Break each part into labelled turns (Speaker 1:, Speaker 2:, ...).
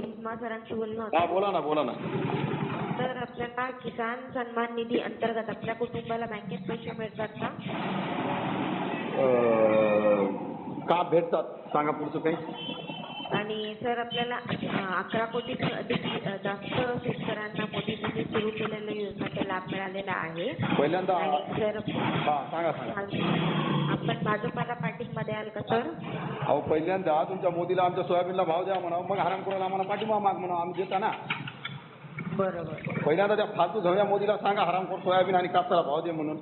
Speaker 1: सरांशी बोलणं
Speaker 2: हा
Speaker 1: होतं
Speaker 2: बोला ना बोला ना.
Speaker 1: तर आपल्याला किसान सन्मान निधी अंतर्गत आपल्या कुटुंबाला बँकेत पैसे मिळतात का?
Speaker 2: अं, का भेटतात? सांगा पुढचं काही.
Speaker 1: आणि सर आपल्याला अकरा कोटींहून अधिक जास्त शेतकऱ्यांना मोदींनी सुरू केलेल्या योजनांचा लाभ मिळालेला आहे.
Speaker 2: पहिल्यांदा
Speaker 1: आणि सर
Speaker 2: हा सांगा सांगा.
Speaker 1: आपण भाजपाला पाठिंबा द्याल का सर?
Speaker 2: अहो पहिल्यांदा तुमच्या मोदीला आमच्या सोयाबीनला भाव द्या म्हणा मग हराम करून आम्हाला पाठिंबा माग म्हणा आम्ही देता ना.
Speaker 1: बरोबर.
Speaker 2: पहिल्यांदा त्या फालतू झवल्या मोदीला सांगा हरामखोर सोयाबीन आणि कापसाला भाव दे म्हणून.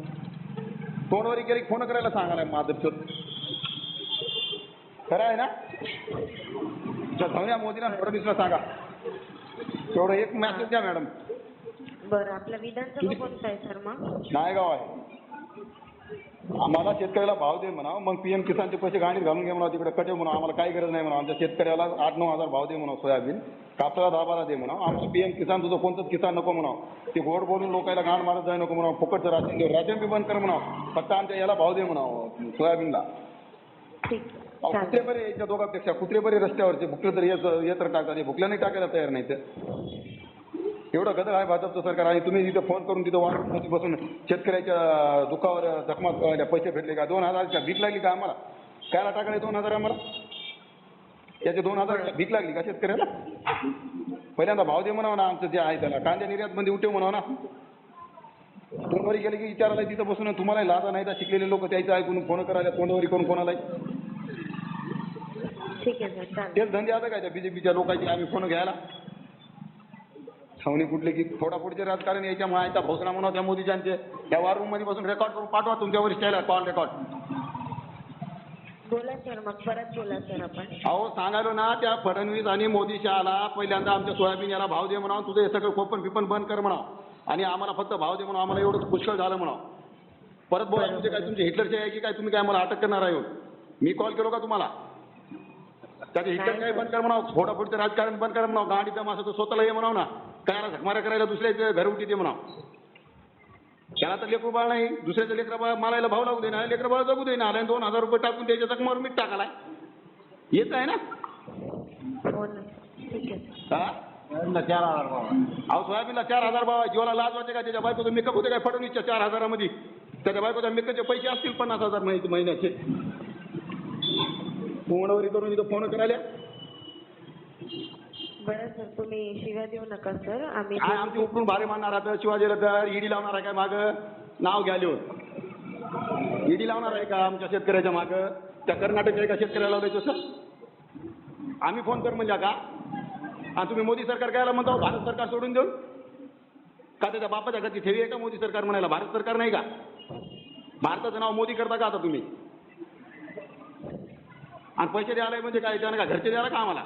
Speaker 2: फोनवरी गेली फोन करायला सांगा ना माधवचोत खरं आहे ना? झवल्या मोदीला फडणवीसला सांगा. तेवढं एक मॅसेज द्या मॅडम
Speaker 1: बरं आपलं विधानसभा कोणतं आहे सर मग?
Speaker 2: नायगाव आहे. आम्हाला शेतकऱ्याला भाव दे म्हणा मग पीएम किसानचे पैसे गाडीत घालून घे म्हणा तिकडे कटे म्हणा आम्हाला काही गरज नाही म्हणा आमच्या शेतकऱ्याला आठ नऊ हजार भाव दे म्हणा सोयाबीन. कापसाला दहा बारा दे म्हणा आमचं पीएम किसान तुझं कोणतंच किसान नको म्हणा ते गोड बोलून लोकांना गाण मारत जाय नको म्हणा फुकटचं राशन देऊ. राशन बी बंद कर म्हणा फक्त आमच्या याला भाव दे म्हणा सोयाबीनला.
Speaker 1: ठीक
Speaker 2: कुत्रे बरे याच्या दोघांपेक्षा कुत्रे बरे रस्त्यावरचे भुकले तर येत येत टाकतात. हे भुकल्या नाही टाकायला तयार नाही तर एवढं गदर आहे भाजपचं सरकार आणि तुम्ही तिथं फोन करून तिथं वाटमध्ये बसून शेतकऱ्याच्या दुखावर जखमा पैसे भेटले का? दोन हजार भीक लागली का आम्हाला? कायला टाकायला दोन हजार आम्हाला? त्याचे दोन हजार भीक लागली का शेतकऱ्याला? पहिल्यांदा भाव दे म्हणावं ना आमचं जे आहे त्याला. कांद्या निर्यात बंदी उठे म्हणावं ना. फोनवरी गेले की विचारायला तिथं बसून तुम्हाला लाजा नाही तर शिकलेले लोक त्याचं ऐकून फोन करायला तोंडवरी करून कोणाला
Speaker 1: ठीक आहे सर चालेल.
Speaker 2: तेच धंदे आता काय त्या बीजेपीच्या लोकांचे? आम्ही फोन घ्यायला. छावणी कुठले की थोडापुढचे राजकारण याच्या मायचा भोसना म्हणा त्या मोदीच्यांचे त्या वार रूममध्ये बसून रेकॉर्ड करून पाठवा तुमच्यावर स्टाईल कॉल रेकॉर्ड
Speaker 1: बोला सर मग परत बोला सर आपण.
Speaker 2: अहो सांगायलो ना त्या फडणवीस आणि मोदी शहाला पहिल्यांदा आमच्या सोयाबीन याला भाव दे म्हणा तुझं हे सगळं कोपन पिपन बंद कर म्हणा आणि आम्हाला फक्त भाव दे म्हणा आम्हाला एवढं पुष्कळ झालं म्हणा परत बोला म्हणजे काय तुमचे हिटलरचे आहे की काय तुम्ही काय मला अटक करणार आहे? मी कॉल केलो का तुम्हाला? त्याचे हिटलर काय बंद कर म्हणावं फोडाफोडचं राजकारण बंद कर म्हणावं गाडी दम असं स्वतःला हे म्हणावं ना काय झकमाऱ्या करायला दुसऱ्याचे घर उठी ते म्हणावं. त्याला तर लेकरू बाळ नाही दुसऱ्याचं लेकरं बाळ मालायला भाव लागू दे ना लेकरं बाळ जगू दे ना आणि दोन हजार रुपये टाकून त्याच्या जखमावर मीठ टाकालाय येत आहे ना?
Speaker 1: हो ना ठीक आहे. सर
Speaker 2: हा चार हजार भाव अहो सोयाबीनला चार हजार भाव आहे. जीवाला लाज वाटते का? त्याच्या बायकोचं मेकअप होते काय फडणवीसच्या चार हजारामध्ये? त्याच्या बायकोच्या मेकअपचे पैसे असतील पन्नास हजार महिने फोनवरी करून इथं फोन करायला
Speaker 1: बरं सर तुम्ही शिव्या देऊ नका सर. आम्ही
Speaker 2: काय आमची उकळून भारी मारणार आता? शिवाजी तर ईडी लावणार आहे काय मागं? नाव घ्या लिहून. ईडी लावणार आहे का आमच्या शेतकऱ्याच्या मागं? त्या कर्नाटकच्या एका शेतकऱ्याला लावलं तसं आम्ही फोन कर म्हणजे का? आणि तुम्ही मोदी सरकार कायला म्हणता भारत सरकार सोडून देऊन? का त्याच्या बापाच्या घरची ठेवी आहे का मोदी सरकार म्हणायला? भारत सरकार नाही का? भारताचं नाव मोदी करता का आता तुम्ही? आणि पैसे द्यायला म्हणजे काय? त्यानं का? घरचे द्यायला का आम्हाला?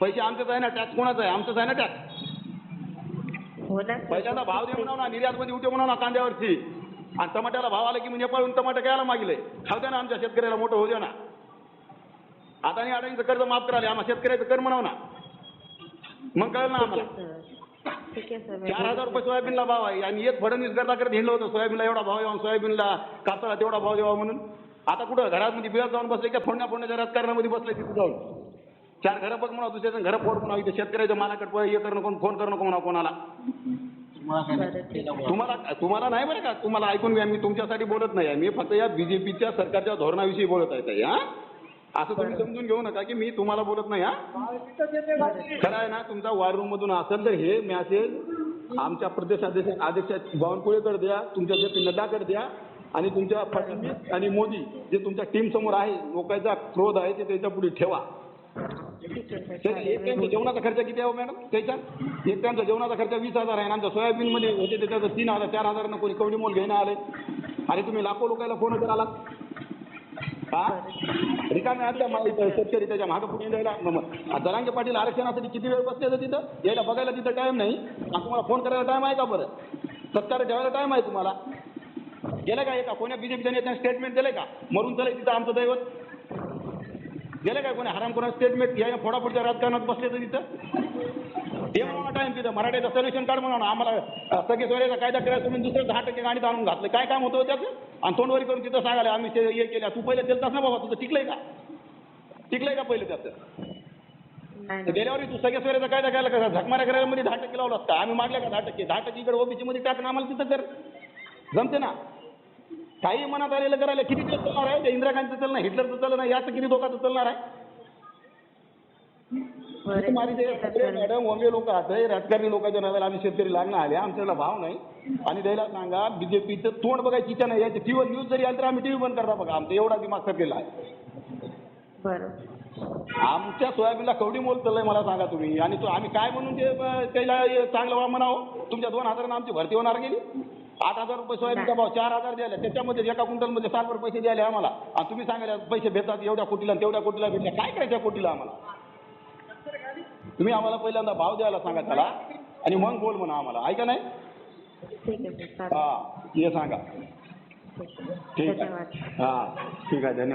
Speaker 2: पैसे आमचंच आहे ना टॅक्स कोणाचा आहे? आमचंच आहे ना टॅक्स
Speaker 1: हो ना.
Speaker 2: पहिल्यांदा भाव दे म्हणा निर्यात मध्ये उठे म्हणा कांद्यावरची आणि टमाट्याला भाव आला की म्हणजे पळून टमाटे घ्यायला मागले. खाऊ द्या ना आमच्या शेतकऱ्याला मोठं होऊ द्या ना. आता आणि अडाणीचं कर्ज माफ करायला आम्हाला शेतकऱ्याचं कर म्हणाव ना. मग कळलं ना आम्हाला.
Speaker 1: ठीक आहे सर.
Speaker 2: चार हजार रुपये सोयाबीनला भाव आहे. आणि एक फडणवीस करता करत हिंडलं होतं सोयाबीनला एवढा भाव यावा सोयाबीनला कापसाला तेवढा भाव द्यावा म्हणून. आता कुठं घरात मध्ये बिळात जाऊन बसले का फोडण्या फोडण्याच्या राजकारणामध्ये बसले तिथे जाऊन? चार घरं बघ म्हणा दुसऱ्याचं घरं फोड म्हणा इथे शेतकऱ्याच्या मालाकडे हे करणं कोण फोन करणं म्हणा कोणाला? तुम्हाला तुम्हाला नाही बरं का? तुम्हाला ऐकून घ्या मी तुमच्यासाठी बोलत नाही मी फक्त या बीजेपीच्या सरकारच्या धोरणाविषयी बोलत आहे ताई, हा? असं तुम्ही समजून घेऊ नका की मी तुम्हाला बोलत नाही हा? खरं आहे ना तुमचा वॉर रूम मधून असेल तर हे मॅसेज आमच्या प्रदेश अध्यक्ष बावनकुळेकडे द्या तुमच्या जे नड्डाकडे द्या. आणि तुमच्या फडणवीस आणि मोदी जे तुमच्या टीम समोर आहे लोकांचा क्रोध आहे ते त्याच्या पुढे ठेवा. एक टाइमचा जेवणाचा खर्च किती आहे हो मॅडम? त्याच्या? एक टाइमचा जेवणाचा खर्च वीस हजार आहे आणि सोयाबीन मध्ये होते त्याच्यात तीन हजार चार हजार कोणी कवडी मोल घेणं आले आणि तुम्ही लाखो लोकांना फोन कराला हा? रिकाम्या आहेत शेतकरी त्याच्या मागं पुढे द्यायला दरांगे पाटील आरक्षणासाठी किती वेळ बसले तिथं? यायला बघायला तिथं टाइम नाही. तुम्हाला फोन करायला टाइम आहे का बरं? सत्कार ठेवायला टाइम आहे तुम्हाला? गेलं का एका? कोण्या बीजेपीच्या नेत्याने स्टेटमेंट दिलंय का? मरून चालय तिथं आमचं दैवत. गेलं काय कोणी हराम कोणा स्टेटमेंट या फोडाफोडच्या राजकारणात बसले तर तिथं? हे म्हणा टाइम तिथं. मराठीचं सोल्युशन कार्ड म्हणा आम्हाला सगळे सोयऱ्याचा कायदा करायला तुम्ही दुसरं दहा टक्के गाडीत आणून घातलं. काय काम होतं हो त्याचं? आणि तोंडवरी करून तिथं सांगायला आम्ही ते हे केल्या तू पहिले दिलतास ना बाबा तुझं टिकलंय का? टिकलंय का पहिले त्याचं?
Speaker 1: नाही.
Speaker 2: तर गेल्या वर्षी तू सगळ्या सोयऱ्याचा कायदा करायला कसा? झकमाऱ्या करायला मध्ये दहा टक्के लावला असता आम्ही मागल्या का दहा टक्के? दहा टक्के इकडे ओबीसी मध्ये टाकून आम्हाला तिथं कर. जमते ना? काही मनात आलेलं करायला किती दिवस चालणार आहे? त्या इंदिरा गांधीचं चालणार हिटलरचं नाही याचं किती धोकाचं चालणार आहे? जे सगळे. मॅडम वंगे लोक आहेत राजकारणी लोकांच्या नादाला आम्ही शेतकरी लागणार आले आमच्याला भाव नाही. आणि द्यायला सांगा बीजेपीचं तोंड बघायची इच्छा नाही याची टीव्ही न्यूज जरी आली तर आम्ही टीव्ही बंद करता बघा आमचा एवढा दिमाग केला आहे. आमच्या सोयाबीनला कवडी मोल चाललंय मला सांगा तुम्ही. आणि तो आम्ही काय म्हणून ते त्याला चांगलं म्हणावं तुमच्या दोन हजारानं आमची भरती होणार गेली? आठ हजार रुपये सोयाबीनचा भाव चार हजार द्यायला. त्याच्यामध्ये एका क्विंटलमध्ये सातभर पैसे द्यायला आम्हाला. आणि तुम्ही सांगायला पैसे भेटतात एवढ्या कोटीला तेवढ्या कोटीला भेटल्या काय करायच्या कोटीला आम्हाला? तुम्ही आम्हाला पहिल्यांदा भाव द्यायला सांगा त्याला. आणि मग बोल म्हणा आम्हाला. ऐका नाही? हा हे सांगा.
Speaker 1: ठीक आहे.
Speaker 2: हा ठीक आहे. धन्यवाद.